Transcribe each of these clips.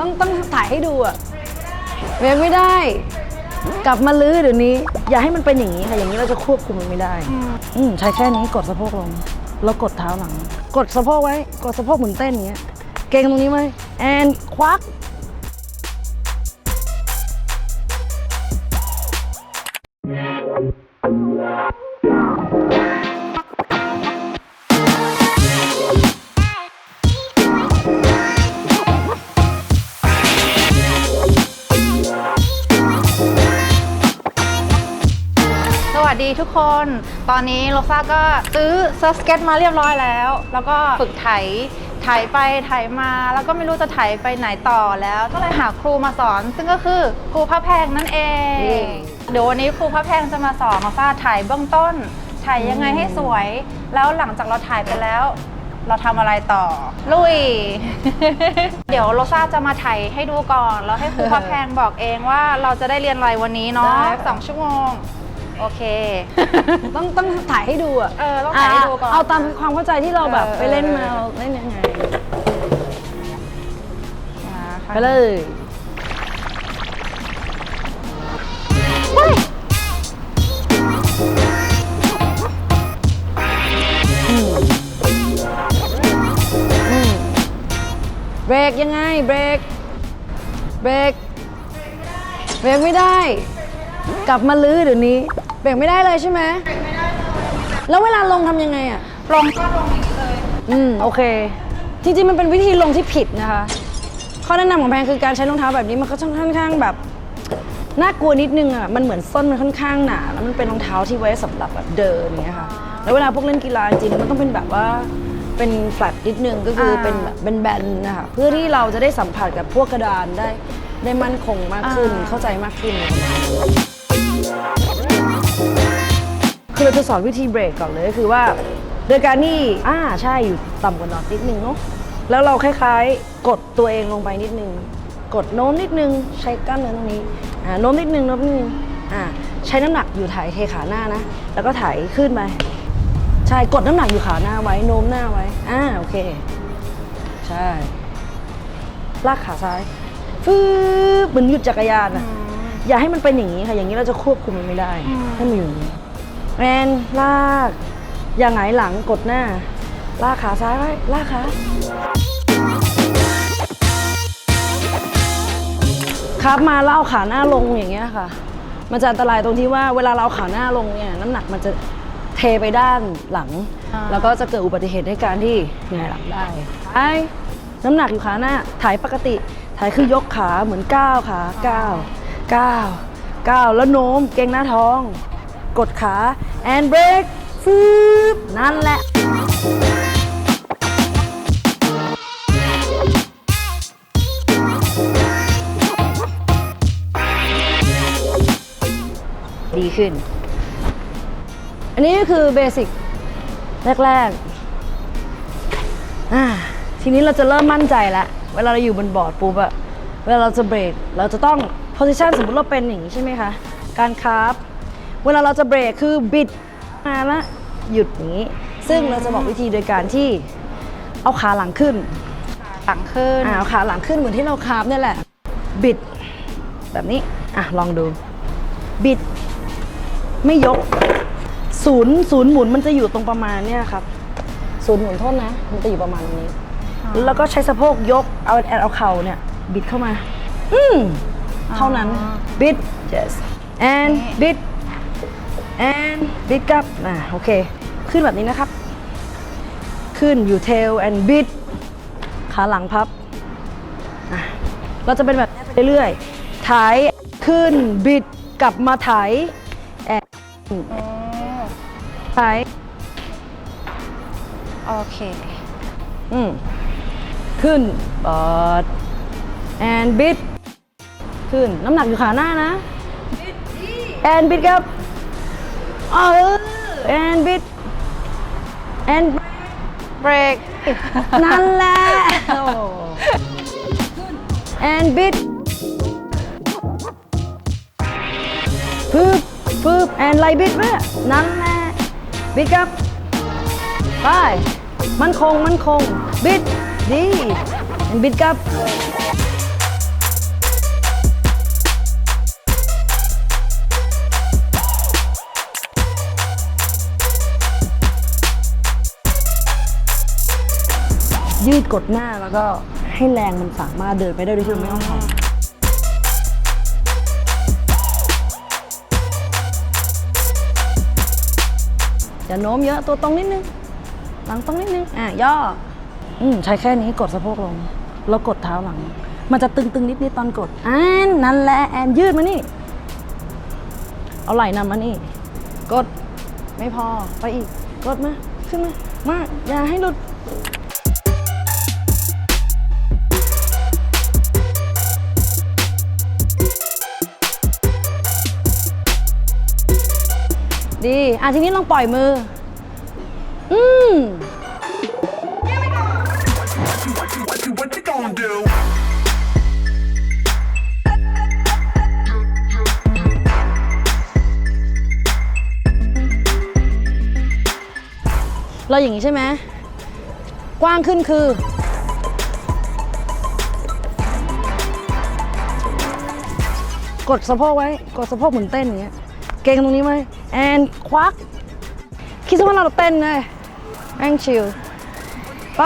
ต้องต้องถ่ายให้ดูอะเบรกไม่ได้ กลับมาลื้อเดี๋ยวนี้ อย่าให้มันเป็นอย่างนี้ค่ะอย่างนี้เราจะควบคุมมันไม่ได้ อืมใช้แค่นี้กดสะโพกลง แล้วกดเท้าหลัง กดสะโพกไว้ กดสะโพกเหมือนเต้นอย่างเงี้ย เกรงตรงนี้ไว้แอนควัก สวัสดีทุกคน ตอนนี้โลซ่าก็ซื้อเซิร์ฟสเก็ตมาเรียบร้อยแล้ว แล้วก็ฝึกไถไถไปไถมาแล้วก็ไม่รู้จะไถไปไหนต่อแล้ว ก็เลยหาครูมาสอน ซึ่งก็คือครูพระแพงนั่นเอง เดี๋ยววันนี้ครูพระแพงจะมาสอนโลซ่าไถเบื้องต้นไถยังไงให้สวย แล้วหลังจากเราถ่ายไปแล้ว เราทำอะไรต่อ ลุย เดี๋ยวโลซ่าจะมาไถให้ดูก่อน แล้วให้ครูพระแพงบอกเองว่าเราจะได้เรียนอะไรวันนี้เนาะได้สองชั่วโมง โอเค ต้องต้องถ่ายให้ดูอะเออต้องถ่ายให้ดูก่อนเอาตามความเข้าใจที่เราแบบเออ ไปเล่นมาเออเราเล่นยังไงไปไปเลยอืมเบรกยังไงเบรกเบรกเบรกไม่ได้ กลับมาลื้อเดี๋ยวนี้ เบรกไม่ได้เลยใช่ไหมแล้วเวลาลงทำยังไงอะลงก็ลงอย่างนี้เลย อืมโอเค จริงๆมันเป็นวิธีลงที่ผิดนะคะ ข้อแนะนำของแพงคือการใช้รองเท้าแบบนี้มันก็ค่อนข้างแบบน่ากลัวนิดนึงอะ มันเหมือนส้นมันค่อนข้างหนาแล้วมันเป็นรองเท้าที่ไว้สำหรับแบบเดินอย่างเงี้ยค่ะ แล้วเวลาพวกเล่นกีฬาจริงๆมันต้องเป็นแบบว่าเป็นแฟลตนิดนึงก็คือเป็นแบบเป็นแบนๆนะคะเพื่อที่เราจะได้สัมผัสกับพวกกระดานได้ได้มั่นคงมากขึ้นเข้าใจมากขึ้น คือเราจะสอนวิธีเบรกก่อนเลยก็คือว่า โดยการที่อ่าใช่อยู่ต่ำกว่าน็อตนิดนึงเนาะแล้วเราคล้ายๆ กดตัวเองลงไปนิดนึง กดโน้มนิดนึงใช้กล้ามเนื้อตรงนี้อ่าโน้มนิดนึงโน้มนิดนึงอ่าใช้น้ำหนักอยู่ถ่ายเทขาหน้านะ แล้วก็ถ่ายขึ้นไปใช่กดน้ำหนักอยู่ขาหน้าไว้โน้มหน้าไว้อ่าโอเค ใช่ลากขาซ้ายฟืบเหมือนหยุดจักรยานอะอย่าให้มันเป็นอย่างนี้ค่ะ อย่างนี้เราจะควบคุมมันไม่ได้ให้มันอยู่อย่างนี้ แมนลากอย่างไงหลังกดหน้า ลากขาซ้ายไว้ ลากขา ครับมาแล้วเอาขาหน้าลงอย่างเงี้ยค่ะ มันจะอันตรายตรงที่ว่าเวลาเราเอาขาหน้าลงเนี่ยน้ำหนักมันจะเทไปด้านหลัง แล้วก็จะเกิดอุบัติเหตุในการที่หงายหลังได้ไอ้น้ำหนักอยู่ขาหน้าถ่ายปกติ ถ่ายคือยกขาเหมือนก้าวขาก้าวก้าวก้าวแล้วโน้มเกรงหน้าท้อง กดขาแอนเบรกฟืบนั่นแหละดีขึ้น อันนี้ก็คือเบสิกแรกๆอ่าทีนี้เราจะเริ่มมั่นใจแล้ว เวลาเราอยู่บนบอร์ดปุ๊บอะเวลาเราจะเบรก เราจะต้อง position สมมติเราเป็นอย่างนี้ใช่ไหมคะ การคาร์ เวลาเราจะเบรกคือบิดมาแล้วหยุดอย่างนี้ ซึ่งเราจะบอกวิธีโดยการที่เอาขาหลังขึ้นหลังขึ้นอ่าเอาขาหลังขึ้นเหมือนที่เราคาร์ฟเนี่ยแหละ บิด แบบนี้อะลองดู บิด ไม่ยก ศูนย์ศูนย์หมุนมันจะอยู่ตรงประมาณเนี่ยครับ ศูนย์หมุนโทษนะ มันจะอยู่ประมาณตรงนี้ แล้วก็ใช้สะโพกยกเอาแอนเอาเข่าเนี่ย บิดเข้ามา อืมเท่านั้น บิด yes and บิด and บิดกลับอะโอเค ขึ้นแบบนี้นะครับ ขึ้นอยู่ tail and บิดขาหลังพับอะเราจะเป็นแบบนี้ไปเรื่อยๆ ถ่ายขึ้นบิดกลับมาถ่ายแอนถ่ายโอเค อืม ขึ้นบอดแอนบิดขึ้น น้ำหนักอยู่ขาหน้านะแอนบิดครับ เออแอนบิดแอนเบรกนั่นแหละแอนบิดปึ๊บปึ๊บแอนไลบิดไว้นั่นแหละ บิดครับ ไป มันคง มันคง บิด ดีแอนบิดครับ กดหน้าแล้วก็ให้แรงมันสามารถเดินไปได้โดยที่เราไม่ต้องถอย อย่าโน้มเยอะตัวตรงนิดนึง หลังตรงนิดนึง อะ ย่อ อืมใช้แค่นี้กดสะโพกลง แล้วกดเท้าหลัง มันจะตึงๆ นิดๆตอนกดอ่านนั่นแหละแอนยืดมานี่ เอาไหล่นำมานี่ กด ไม่พอ ไปอีก กดมา ขึ้นมา มา อย่าให้หลุด อะทีนี้ลองปล่อยมือ อืม What you, what you gonna do? เราอย่างนี้ใช่ไหม กว้างขึ้นคือ กดสะโพกไว้ กดสะโพกเหมือนเต้นอย่างเงี้ย เก่งตรงนี้ไหมแอนควักคิดซะว่าเราเต้นเลยแองชิลไป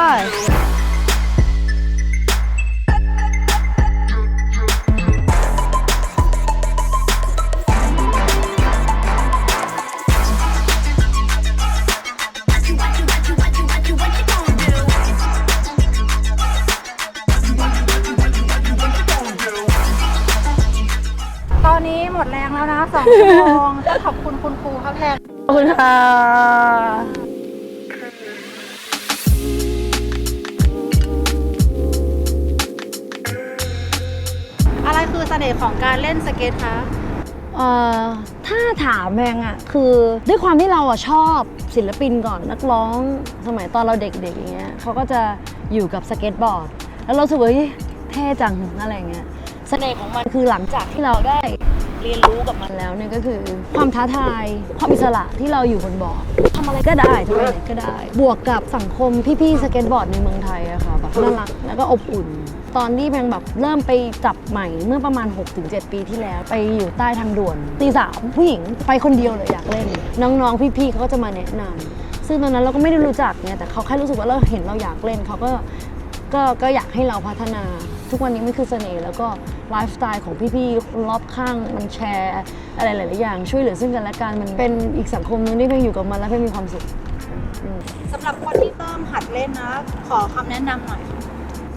คุณครูครับแพงขอบคุณค่ะอะไรคือเสน่ห์ของการเล่นสเก็ตคะเอ่อถ้าถามแพงอะคือด้วยความที่เราอะชอบศิลปินก่อนนักร้องสมัยตอนเราเด็กๆอย่างเงี้ยเขาก็จะอยู่กับสเก็ตบอร์ด แล้วเราสวยเท่จังอะไรเงี้ยเสน่ห์ของมันคือหลังจากที่เราได้ เรียนรู้กับมันแล้วเนี่ยก็คือความท้าทายความอิสระที่เราอยู่บนบอร์ดทำอะไรก็ได้ทำอะไรก็ได้ บวกกับสังคมพี่ๆสเก็ตบอร์ดในเมืองไทยอะค่ะแบบน่ารักแล้วก็อบอุ่น ตอนที่แพงแบบเริ่มไปจับใหม่เมื่อประมาณ 6-7 ปีที่แล้ว ไปอยู่ใต้ทางด่วนตีสามผู้หญิงไปคนเดียวเลยอยากเล่น น้องๆ พี่ๆเขาก็จะมาแนะนำซึ่งตอนนั้นเราก็ไม่ได้รู้จักเนี่ยแต่เขาแค่รู้สึกว่าเราเห็นเราอยากเล่นเขาก็ก็ก็อยากให้เราพัฒนา ทุกวันนี้มันคือเสน่ห์แล้วก็ไลฟ์สไตล์ของพี่ๆคนรอบข้างมันแชร์อะไรหลายๆอย่างช่วยเหลือซึ่งกันและกันมันเป็นอีกสังคมหนึงที่เพ่งอยู่กับมันแล้วเพ่งมีความสุขสำหรับคนที่เริ่มหัดเล่นนะ ขอคำแนะนำหน่อย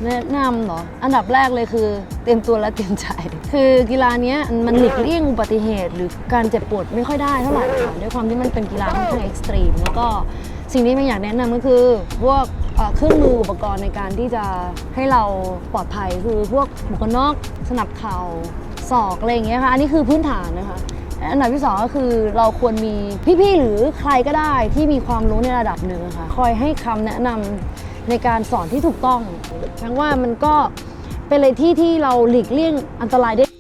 แนะนำเหรอ อันดับแรกเลยคือ เตรียมตัวและเตรียมใจ คือกีฬาเนี้ยมันหลีกเลี่ยงอุบัติเหตุ หรือการเจ็บปวดไม่ค่อยได้เท่าไหร่ค่ะด้วยความที่มันเป็นกีฬาค่อนข้างเอ็กซ์ตรีม แล้วก็สิ่งที่ไม่อยากแนะนำก็คือพวก เครื่องมืออุปกรณ์ในการที่จะให้เราปลอดภัยคือพวกหมวกกันน็อกสนับเข่าศอกอะไรอย่างเงี้ยค่ะอันนี้คือพื้นฐานนะคะอันดับที่สองก็คือเราควรมีพี่ๆหรือใครก็ได้ที่มีความรู้ในระดับหนึ่งค่ะคอยให้คำแนะนำในการสอนที่ถูกต้องทั้งว่ามันก็เป็นอะไรที่ที่เราหลีกเลี่ยงอันตรายได้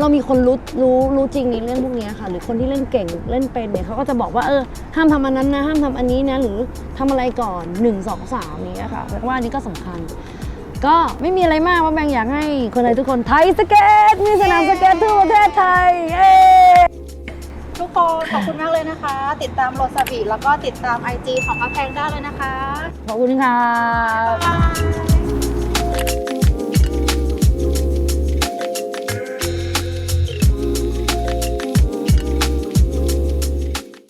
เรามีคนรู้รู้รู้จริงในเรื่องพวกนี้ค่ะ หรือคนที่เล่นเก่งเล่นเป็นเนี่ยเขาก็จะบอกว่าเออห้ามทำอันนั้นนะห้ามทำอันนี้นะหรือทำอะไรก่อน1 2 3นี้ยค่ะแปลว่าอันนี้ก็สำคัญ ก็ไม่มีอะไรมากว่าแบงอยากให้คนไทยทุกคนไทยสเก็ตมีสนามสเก็ตทั่วประเทศไทยเย้ทุกคนขอบคุณมากเลยนะคะ ติดตามโรสบีแล้วก็ติดตาม IG ของพระแพงได้เลยนะคะ ขอบคุณค่ะบ๊ายบาย